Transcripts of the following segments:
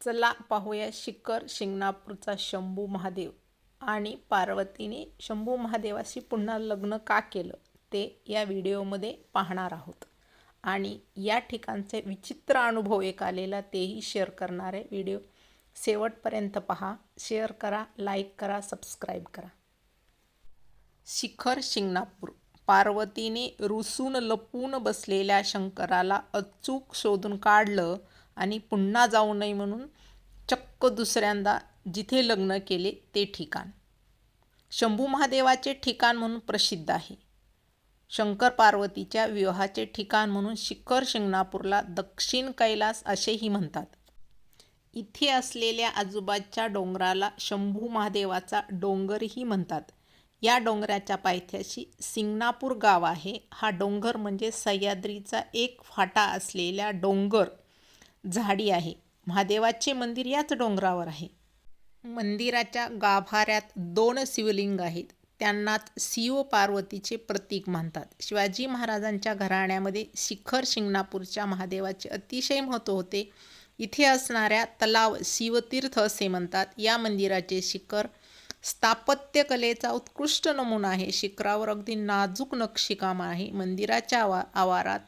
चला पाहूया शिखर शिंगणापूरचा शंभू महादेव आणि पार्वतीने शंभू महादेवाशी पुन्हा लग्न का केलं ते या व्हिडिओमध्ये पाहणार आहोत. आणि या ठिकाणचे विचित्र अनुभव एक आलेला तेही शेअर करणारे व्हिडिओ शेवटपर्यंत पहा. शेअर करा लाईक करा सबस्क्राईब करा. शिखर शिंगणापूर. पार्वतीने रुसून लपून बसलेल्या शंकराला अचूक शोधून काढलं आणि पुन्हा जाऊ नये म्हणून चक्क दुसऱ्यांदा जिथे लग्न केले ते ठिकाण. शंभू महादेवाचे ठिकाण म्हणून प्रसिद्ध आहे. शंकर पार्वतीच्या विवाहाचे ठिकाण म्हणून शिखर शिंगणापूरला दक्षिण कैलास असेही म्हणतात. इथे असलेल्या आजूबाजूच्या डोंगराला शंभू महादेवाचा डोंगरही म्हणतात. या डोंगराच्या पायथ्याशी सिंगणापूर गाव आहे. हा डोंगर म्हणजे सह्याद्रीचा एक फाटा असलेला डोंगर. झाडी आहे. महादेवाचे मंदिर याच डोंगरावर आहे. मंदिराच्या गाभाऱ्यात दोन शिवलिंग आहेत. त्यांनाच शिव पार्वतीचे प्रतीक मानतात. शिवाजी महाराजांच्या घराण्यामध्ये शिखर शिंगणापूरच्या महादेवाचे अतिशय महत्त्व होते. इथे असणाऱ्या तलाव शिवतीर्थ असे म्हणतात. या मंदिराचे शिखर स्थापत्यकलेचा उत्कृष्ट नमुना आहे. शिखरावर अगदी नाजूक नक्षीकाम आहे. मंदिराच्या आवा आवारात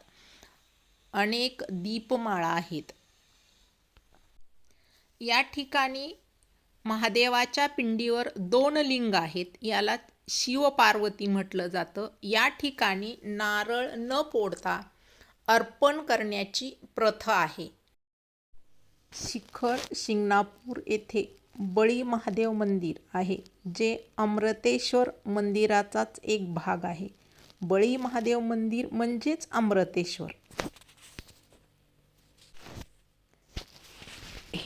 अनेक दीपमाळा आहेत. या ठिकाणी महादेवाच्या पिंडीवर दोन लिंग आहेत याला शिवपार्वती म्हटलं जातं. या ठिकाणी नारळ न पोडता अर्पण करण्याची प्रथा आहे. शिखर शिंगणापूर येथे बळी महादेव मंदिर आहे जे अमृतेश्वर मंदिराचाच एक भाग आहे. बळी महादेव मंदिर म्हणजेच अमृतेश्वर.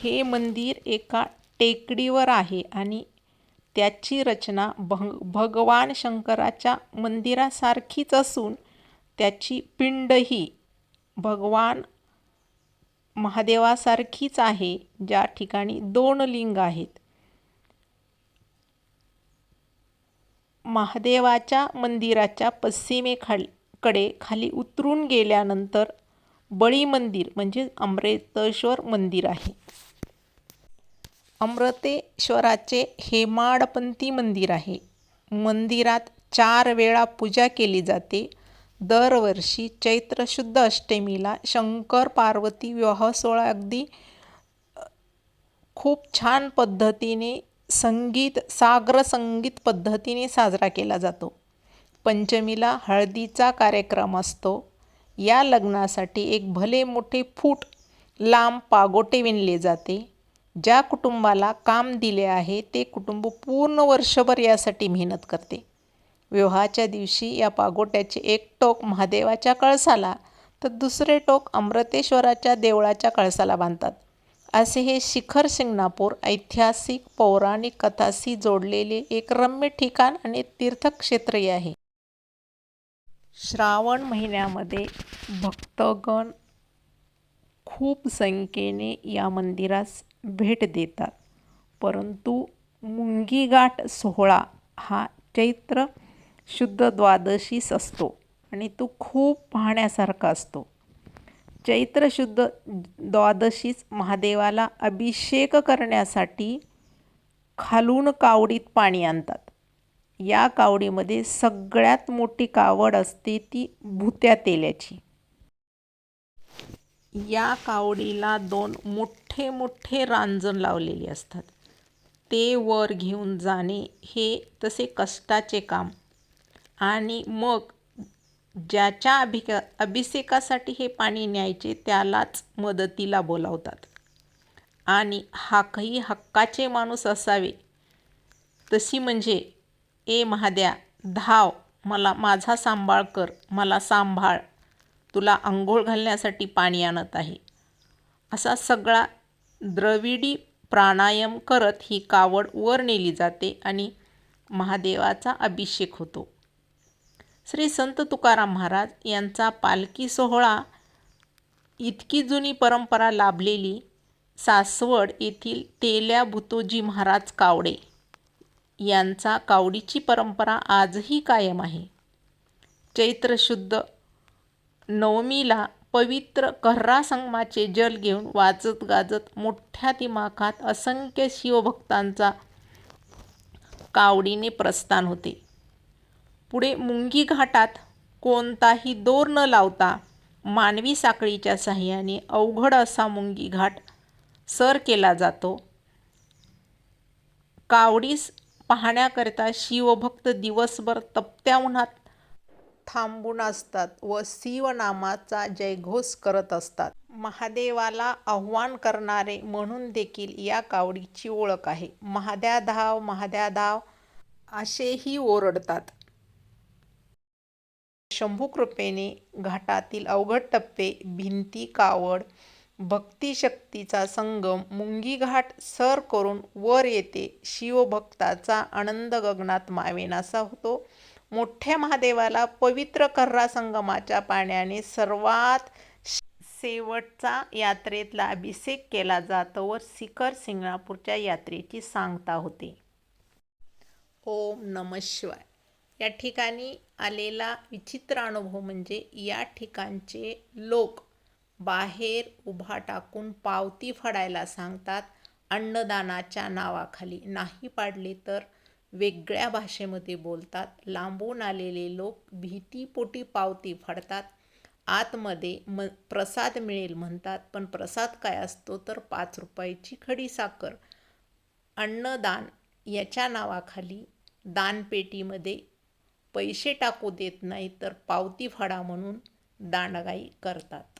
हे मंदिर एका टेकडीवर आहे आणि त्याची रचना भग भगवान शंकराच्या मंदिरासारखीच असून त्याची पिंडही भगवान महादेवासारखीच आहे ज्या ठिकाणी दोन लिंग आहेत. महादेवाच्या मंदिराच्या पश्चिमेखाली कडे खाली उतरून गेल्यानंतर बळी मंदिर म्हणजे अमृतेश्वर मंदिर आहे. अमृतेश्वराचे हेमाडपंती मंदिर आहे. मंदिरात चार वेळा पूजा केली जाते. दरवर्षी चैत्र शुद्ध अष्टमीला शंकर पार्वती विवाह सोहळा अगदी खूप छान पद्धतीने संगीत साग्र संगीत पद्धतीने साजरा केला जातो. पंचमीला हळदीचा कार्यक्रम असतो. या लग्नासाठी एक भले मोठे फूट लांब पागोटे विणले जाते. ज्या कुटुंबाला काम दिले आहे ते कुटुंब पूर्ण वर्षभर यासाठी मेहनत करते. विवाहाच्या दिवशी या पागोट्याचे एक टोक महादेवाच्या कळसाला तर दुसरे टोक अमृतेश्वराच्या देवळाच्या कळसाला बांधतात. असे हे शिखर शिंगणापूर ऐतिहासिक पौराणिक कथाशी जोडलेले एक रम्य ठिकाण आणि तीर्थक्षेत्रही आहे. श्रावण महिन्यामध्ये भक्तगण खूप संख्येने या मंदिरास भेट देतात. परंतु मुंगीघाट सोहळा हा चैत्र शुद्ध द्वादशीस असतो आणि तो खूप पाहण्यासारखा असतो. चैत्र शुद्ध द्वादशीस महादेवाला अभिषेक करण्यासाठी खालून कावडीत पाणी आणतात. या कावडीमध्ये सगळ्यात मोठी कावड असते ती भुत्या तेल्याची. या कावडीला दोन मोठे मोठे रांजण लावलेले असतात. ते वर घेऊन जाणे हे तसे कष्टाचे काम. आणि मग ज्याच्या अभिका अभिषेकासाठी हे पाणी न्यायचे त्यालाच मदतीला बोलावतात. आणि हाकही हक्काचे माणूस असावे. तशी म्हणजे ए महाद्या धाव मला माझा सांभाळ कर मला सांभाळ तुला आंघोळ घालण्यासाठी पाणी आणत आहे. असा सगळा द्रविडी प्राणायाम करत ही कावड वर नेली जाते आणि महादेवाचा अभिषेक होतो. श्री संत तुकाराम महाराज यांचा पालखी सोहळा इतकी जुनी परंपरा लाभलेली सासवड येथील तेल्या भुतोजी महाराज कावडे यांचा कावडीची परंपरा आजही कायम आहे. चैत्र शुद्ध नवमीला पवित्र कर्रा संगमाचे जल घेऊन वाजत गाजत मोठ्या दिमाखात असंख्य शिवभक्तांचा कावडीने प्रस्थान होते. पुढे मुंगी घाटात कोणताही दोर न लावता मानवी साखळीच्या साह्याने अवघड असा मुंगी घाट सर केला जातो. कावडीस पाहण्याकरिता शिवभक्त दिवसभर तपत्या उन्हात थांबून असतात व शिवनामाचा जयघोष करत असतात. महादेवाला आवाहन करणारे म्हणून देखील या कावडीची ओळख आहे. महाद्या धाव, महाद्या धाव असेही ओरडतात. शंभूकृपेने घाटातील अवघड टप्पे, भिंती, कावड, भक्तिशक्तीचा संगम, मुंगी घाट सर करून वर येते. शिवभक्ताचा आनंद गगनात मावेनासा होतो. मोठ्या महादेवाला पवित्र कर्रा संगमाच्या पाण्याने सर्वात शेवटचा यात्रेतला अभिषेक केला जातो व सिकर सिंगणापूरच्या यात्रेची सांगता होते. ओम नमः शिवाय. या ठिकाणी आलेला विचित्र अनुभव म्हणजे या ठिकाणचे लोक बाहेर उभा टाकून पावती फडायला सांगतात अन्नदानाच्या नावाखाली. नाही पाडले तर वेगळ्या भाषेमध्ये बोलतात. लांबून आलेले लोक भीतीपोटी पावती फाडतात. आतमध्ये म प्रसाद मिळेल म्हणतात पण प्रसाद काय असतो तर पाच रुपयाची खडीसाखर. अन्नदान याच्या नावाखाली दानपेटीमध्ये पैसे टाकू देत नाही तर पावती फाडा म्हणून दांडगाई करतात.